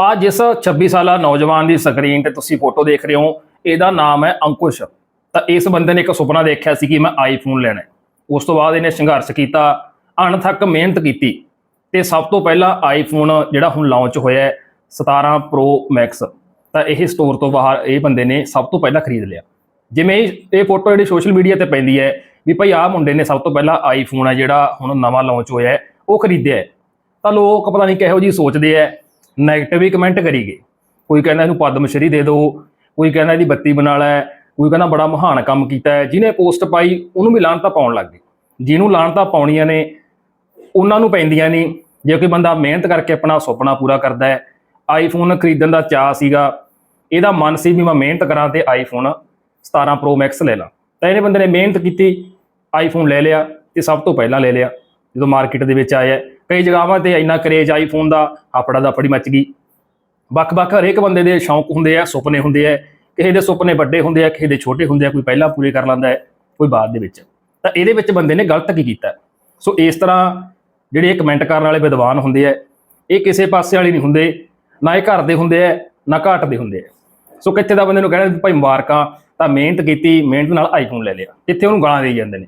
ਆ ਜਿਸ 26 ਸਾਲਾ ਨੌਜਵਾਨ ਦੀ ਸਕਰੀਨ ਤੇ ਤੁਸੀਂ ਫੋਟੋ ਦੇਖ ਰਹੇ ਹੋ, ਇਹਦਾ ਨਾਮ ਹੈ ਅੰਕੁਸ਼। ਤਾਂ ਇਸ ਬੰਦੇ ਨੇ ਇੱਕ ਸੁਪਨਾ ਦੇਖਿਆ ਸੀ ਕਿ ਮੈਂ ਆਈਫੋਨ ਲੈਣਾ ਉਸ ਤੋਂ ਬਾਅਦ ਇਹਨੇ ਸੰਘਰਸ਼ ਕੀਤਾ, ਅਣਥੱਕ ਮਿਹਨਤ ਕੀਤੀ ਤੇ ਸਭ ਤੋਂ ਪਹਿਲਾਂ ਆਈਫੋਨ ਜਿਹੜਾ ਹੁਣ ਲਾਂਚ ਹੋਇਆ ਹੈ 17 ਪ੍ਰੋ ਮੈਕਸ ਤਾਂ ਇਹ ਸਟੋਰ ਤੋਂ ਬਾਹਰ ਇਹ ਬੰਦੇ ਨੇ ਸਭ ਤੋਂ ਪਹਿਲਾਂ ਖਰੀਦ ਲਿਆ। ਜਿਵੇਂ ਇਹ- ਫੋਟੋ ਜਿਹੜੀ ਸੋਸ਼ਲ ਮੀਡੀਆ ਤੇ ਪੈਂਦੀ ਹੈ ਵੀ ਭਾਈ ਆਹ ਮੁੰਡੇ ਨੇ ਸਭ ਤੋਂ ਪਹਿਲਾਂ ਆਈਫੋਨ ਹੈ ਜਿਹੜਾ ਹੁਣ ਨਵਾਂ ਲਾਂਚ ਹੋਇਆ ਉਹ ਖਰੀਦਿਆ ਤਾਂ ਲੋਕ ਪਤਾ ਨਹੀਂ ਕਿਹੋ ਜੀ ਸੋਚਦੇ ਐ 네ਗੇਟਿਵ ਹੀ ਕਮੈਂਟ ਕਰੀ ਗਏ ਕੋਈ ਕਹਿੰਦਾ ਇਹਨੂੰ ਪਦਮ ਸ਼੍ਰੀ ਦੇ ਦਿਓ, ਕੋਈ ਕਹਿੰਦਾ ਇਹਦੀ ਬੱਤੀ ਬਣਾ ਲੈ, ਕੋਈ ਕਹਿੰਦਾ ਬੜਾ ਮਹਾਨ ਕੰਮ ਕੀਤਾ ਹੈ, ਜਿਹਨੇ ਪੋਸਟ ਪਾਈ ਉਹਨੂੰ ਵੀ ਲਾਹਣਤਾਂ ਪਾਉਣ ਲੱਗ ਗਏ। ਜਿਹਨੂੰ ਲਾਹਣਤਾਂ ਪਾਉਣੀਆਂ ਨੇ, ਉਹਨਾਂ ਨੂੰ ਪੈਂਦੀਆਂ ਨਹੀਂ। ਜੇ ਕੋਈ ਬੰਦਾ ਮਿਹਨਤ ਕਰਕੇ ਆਪਣਾ ਸੁਪਨਾ ਪੂਰਾ ਕਰਦਾ ਹੈ ਆਈਫੋਨ ਖਰੀਦਣ ਦਾ ਚਾਅ ਸੀਗਾ, ਇਹਦਾ ਮਨ ਸੀ ਵੀ ਮੈਂ ਮਿਹਨਤ ਕਰਾਂ ਤੇ ਆਈਫੋਨ 17 ਪ੍ਰੋ ਮੈਕਸ ਲੈ ਲਾਂ। ਤਾਂ ਇਹਨੇ ਬੰਦੇ ਨੇ ਮਿਹਨਤ ਕੀਤੀ ਆਈਫੋਨ ਲੈ ਲਿਆ ਤੇ ਸਭ ਤੋਂ ਪਹਿਲਾਂ ਲੈ ਲਿਆ, ਜਦੋਂ ਮਾਰਕੀਟ ਦੇ ਵਿੱਚ ਆਇਆ। ਕਈ ਜਗ੍ਹਾਵਾਂ ਤੇ ਇੰਨਾ ਕਰੇਜ ਆਈਫੋਨ ਦਾ ਆਪੜਾ ਦਾ ਫੜੀ ਮੱਚ ਗਈ। ਵੱਖ-ਵੱਖ ਹਰੇਕ ਬੰਦੇ ਦੇ ਸ਼ੌਂਕ ਹੁੰਦੇ ਆ, ਸੁਪਨੇ ਹੁੰਦੇ ਆ, ਕਿਸੇ ਦੇ ਸੁਪਨੇ ਵੱਡੇ ਹੁੰਦੇ ਆ, ਕਿਸੇ ਦੇ ਛੋਟੇ ਹੁੰਦੇ ਆ, ਕੋਈ ਪਹਿਲਾਂ ਪੂਰੇ ਕਰ ਲੈਂਦਾ ਹੈ, ਕੋਈ ਬਾਅਦ ਦੇ ਵਿੱਚ। ਤਾਂ ਇਹਦੇ ਵਿੱਚ ਬੰਦੇ ਨੇ ਗਲਤ ਕੀ ਕੀਤਾ? ਸੋ ਇਸ ਤਰ੍ਹਾਂ ਜਿਹੜੇ ਇਹ ਕਮੈਂਟ ਕਰਨ ਵਾਲੇ ਵਿਦਵਾਨ ਹੁੰਦੇ ਆ, ਇਹ ਕਿਸੇ ਪਾਸੇ ਵਾਲੇ ਨਹੀਂ ਹੁੰਦੇ, ਨਾ ਇਹ ਘਰ ਦੇ ਹੁੰਦੇ ਆ, ਨਾ ਘਾਟ ਦੇ ਹੁੰਦੇ ਆ। ਸੋ ਕਿੱਥੇ ਦਾ ਬੰਦੇ ਨੂੰ ਕਹਿਣਾ ਭਾਈ ਮੁਬਾਰਕਾਂ, ਤਾਂ ਮਿਹਨਤ ਕੀਤੀ, ਮਿਹਨਤ ਨਾਲ ਆਈਫੋਨ ਲੈ ਲਿਆ। ਕਿੱਥੇ ਉਹਨੂੰ ਗਾਲਾਂ ਦੇਈ ਜਾਂਦੇ ਨੇ।